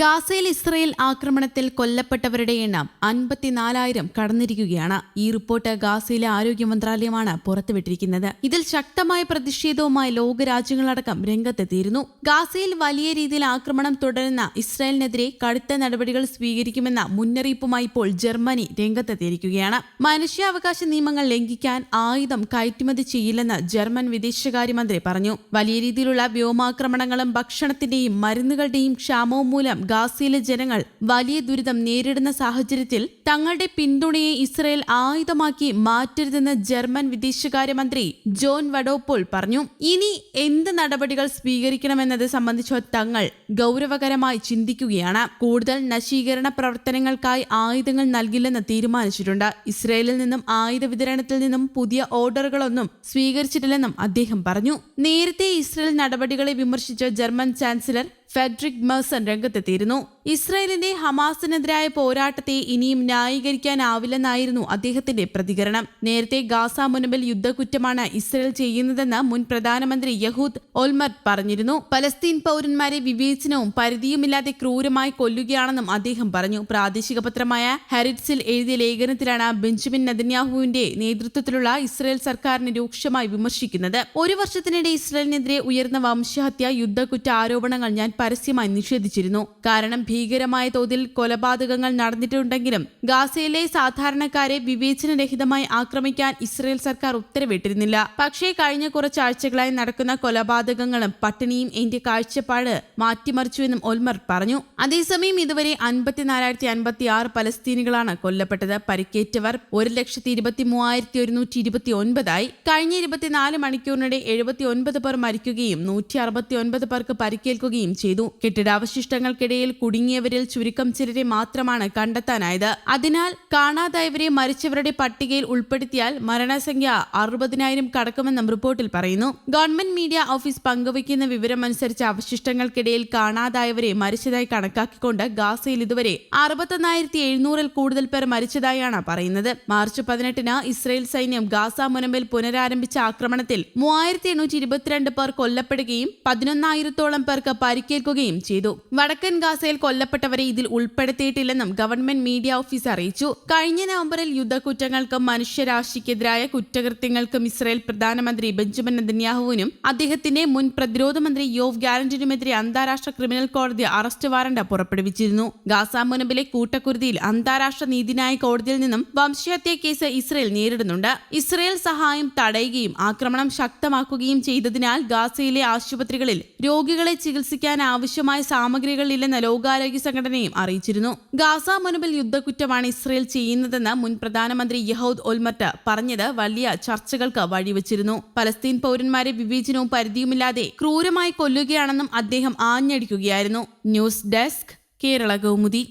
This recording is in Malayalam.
ഗാസയിൽ ഇസ്രയേൽ ആക്രമണത്തിൽ കൊല്ലപ്പെട്ടവരുടെ എണ്ണം അൻപത്തിനാലായിരം കടന്നിരിക്കുകയാണ്. ഈ റിപ്പോർട്ട് ഗാസയിലെ ആരോഗ്യ മന്ത്രാലയമാണ് പുറത്തുവിട്ടിരിക്കുന്നത്. ഇതിൽ ശക്തമായ പ്രതിഷേധവുമായി ലോകരാജ്യങ്ങളടക്കം രംഗത്തെത്തിയിരുന്നു. ഗാസയിൽ വലിയ രീതിയിൽ ആക്രമണം തുടരുന്ന ഇസ്രായേലിനെതിരെ കടുത്ത നടപടികൾ സ്വീകരിക്കുമെന്ന മുന്നറിയിപ്പുമായി ഇപ്പോൾ ജർമ്മനി രംഗത്തെത്തിയിരിക്കുകയാണ്. മനുഷ്യാവകാശ നിയമങ്ങൾ ലംഘിക്കാൻ ആയുധം കയറ്റുമതി ചെയ്യില്ലെന്ന് ജർമ്മൻ വിദേശകാര്യമന്ത്രി പറഞ്ഞു. വലിയ രീതിയിലുള്ള വ്യോമാക്രമണങ്ങളും ഭക്ഷണത്തിന്റെയും മരുന്നുകളുടെയും ക്ഷാമവും മൂലം ഗാസയിലെ ജനങ്ങൾ വലിയ ദുരിതം നേരിടുന്ന സാഹചര്യത്തിൽ തങ്ങളുടെ പിന്തുണയെ ഇസ്രയേൽ ആയുധമാക്കി മാറ്റരുതെന്ന് ജർമ്മൻ വിദേശകാര്യമന്ത്രി ജോൺ വഡോപോൾ പറഞ്ഞു. ഇനി എന്ത് നടപടികൾ സ്വീകരിക്കണമെന്നത് സംബന്ധിച്ച് തങ്ങൾ ഗൗരവകരമായി ചിന്തിക്കുകയാണ്. കൂടുതൽ നശീകരണ പ്രവർത്തനങ്ങൾക്കായി ആയുധങ്ങൾ നൽകില്ലെന്ന് തീരുമാനിച്ചിട്ടുണ്ട്. ഇസ്രയേലിൽ നിന്നും ആയുധ വിതരണത്തിൽ നിന്നും പുതിയ ഓർഡറുകളൊന്നും സ്വീകരിച്ചിട്ടില്ലെന്നും അദ്ദേഹം പറഞ്ഞു. നേരത്തെ ഇസ്രയേൽ നടപടികളെ വിമർശിച്ച ജർമ്മൻ ചാൻസലർ ഫെഡറിക് മേഴ്സൺ രംഗത്തെത്തിയിരുന്നു ഇസ്രായേലിന്റെ ഹമാസിനെതിരായ പോരാട്ടത്തെ ഇനിയും ന്യായീകരിക്കാനാവില്ലെന്നായിരുന്നു അദ്ദേഹത്തിന്റെ പ്രതികരണം. നേരത്തെ ഗാസ മുൻപിൽ യുദ്ധക്കുറ്റമാണ് ഇസ്രയേൽ ചെയ്യുന്നതെന്ന് മുൻ പ്രധാനമന്ത്രി യഹൂദ് ഒൽമർട്ട് പറഞ്ഞിരുന്നു. പലസ്തീൻ പൗരന്മാരെ വിവേചനവും പരിധിയുമില്ലാതെ ക്രൂരമായി കൊല്ലുകയാണെന്നും അദ്ദേഹം പറഞ്ഞു. പ്രാദേശിക പത്രമായ ഹെറിറ്റ്സിൽ എഴുതിയ ലേഖനത്തിലാണ് ബെഞ്ചമിൻ നദന്യാഹുവിന്റെ നേതൃത്വത്തിലുള്ള ഇസ്രായേൽ സർക്കാരിനെ രൂക്ഷമായി വിമർശിക്കുന്നത്. ഒരു വർഷത്തിനിടെ ഇസ്രായേലിനെതിരെ ഉയർന്ന വംശഹത്യ യുദ്ധക്കുറ്റ ആരോപണങ്ങൾ ഞാൻ പരസ്യമായി നിഷേധിച്ചിരുന്നു. കാരണം ഭീകരമായ തോതിൽ കൊലപാതകങ്ങൾ നടന്നിട്ടുണ്ടെങ്കിലും ഗാസയിലെ സാധാരണക്കാരെ വിവേചനരഹിതമായി ആക്രമിക്കാൻ ഇസ്രയേൽ സർക്കാർ ഉത്തരവിട്ടിരുന്നില്ല. പക്ഷേ കഴിഞ്ഞ കുറച്ചാഴ്ചകളായി നടക്കുന്ന കൊലപാതകങ്ങളും പട്ടിണിയും എന്റെ കാഴ്ചപ്പാട് മാറ്റിമറിച്ചുവെന്നും ഒൽമർ പറഞ്ഞു. അതേസമയം ഇതുവരെ അൻപത്തിനാലായിരത്തി അൻപത്തി ആറ് പലസ്തീനികളാണ് കൊല്ലപ്പെട്ടത്. പരിക്കേറ്റവർ ഒരു ലക്ഷത്തി ഇരുപത്തി മൂവായിരത്തി ഒരുന്നൂറ്റി ഇരുപത്തി ഒൻപതായി കഴിഞ്ഞ ഇരുപത്തിനാല് മണിക്കൂറിനിടെ എഴുപത്തി ഒൻപത് പേർ മരിക്കുകയും നൂറ്റി അറുപത്തി ഒൻപത് പേർക്ക് പരിക്കേൽക്കുകയും ചെയ്തു. കെട്ടിടാവശിഷ്ടങ്ങൾക്കിടയിൽ കുടുങ്ങിയവരിൽ ചുരുക്കം ചിലരെ മാത്രമാണ് കണ്ടെത്താനായത്. അതിനാൽ കാണാതായവരെ മരിച്ചവരുടെ പട്ടികയിൽ ഉൾപ്പെടുത്തിയാൽ മരണസംഖ്യ അറുപതിനായിരം കടക്കുമെന്നും റിപ്പോർട്ടിൽ പറയുന്നു. ഗവൺമെന്റ് മീഡിയ ഓഫീസ് പങ്കുവയ്ക്കുന്ന വിവരമനുസരിച്ച് അവശിഷ്ടങ്ങൾക്കിടയിൽ കാണാതായവരെ മരിച്ചതായി കണക്കാക്കിക്കൊണ്ട് ഗാസയിൽ ഇതുവരെ അറുപത്തൊന്നായിരത്തി എഴുന്നൂറിൽ കൂടുതൽ പേർ മരിച്ചതായാണ് പറയുന്നത്. മാർച്ച് പതിനെട്ടിന് ഇസ്രയേൽ സൈന്യം ഗാസ മുനമ്പിൽ പുനരാരംഭിച്ച ആക്രമണത്തിൽ മൂവായിരത്തി എണ്ണൂറ്റി ഇരുപത്തിരണ്ട് പേർ കൊല്ലപ്പെടുകയും പതിനൊന്നായിരത്തോളം പേർക്ക് പരിക്കേൽക്കുകയും ചെയ്തു. വടക്കൻ ഗാസയിൽ കൊല്ലപ്പെട്ടവരെ ഇതിൽ ഉൾപ്പെടുത്തിയിട്ടില്ലെന്നും ഗവൺമെന്റ് മീഡിയ ഓഫീസ് അറിയിച്ചു. കഴിഞ്ഞ നവംബറിൽ യുദ്ധക്കുറ്റങ്ങൾക്കും മനുഷ്യരാശിക്കെതിരായ കുറ്റകൃത്യങ്ങൾക്കും ഇസ്രായേൽ പ്രധാനമന്ത്രി ബെഞ്ചമിൻ നെതന്യാഹുവിനും അദ്ദേഹത്തിന്റെ മുൻ പ്രതിരോധ മന്ത്രി യോവ് ഗാലന്റിനുമെതിരെ അന്താരാഷ്ട്ര ക്രിമിനൽ കോടതി അറസ്റ്റ് വാറണ്ട് പുറപ്പെടുവിച്ചിരുന്നു. ഗാസ മുനമ്പിലെ കൂട്ടക്കുരുതിയിൽ അന്താരാഷ്ട്ര നീതിന്യായ കോടതിയിൽ നിന്നും വംശഹത്യ കേസ് ഇസ്രയേൽ നേരിടുന്നുണ്ട്. ഇസ്രയേൽ സഹായം തടയുകയും ആക്രമണം ശക്തമാക്കുകയും ചെയ്തതിനാൽ ഗാസയിലെ ആശുപത്രികളിൽ രോഗികളെ ചികിത്സിക്കാൻ ആവശ്യമായ സാമഗ്രികളില്ലെന്ന ലോകാരോഗ്യ സംഘടനയും അറിയിച്ചിരുന്നു. ഗാസ മുനമ്പിൽ യുദ്ധക്കുറ്റമാണ് ഇസ്രയേൽ ചെയ്യുന്നതെന്ന് മുൻ പ്രധാനമന്ത്രി യഹൂദ് ഒൽമർട്ട് പറഞ്ഞത് വലിയ ചർച്ചകൾക്ക് വഴിവെച്ചിരുന്നു. പലസ്തീൻ പൗരന്മാരെ വിവേചനവും പരിധിയുമില്ലാതെ ക്രൂരമായി കൊല്ലുകയാണെന്നും അദ്ദേഹം ആഞ്ഞടിക്കുകയായിരുന്നു. News desk Kerala Kaumudi.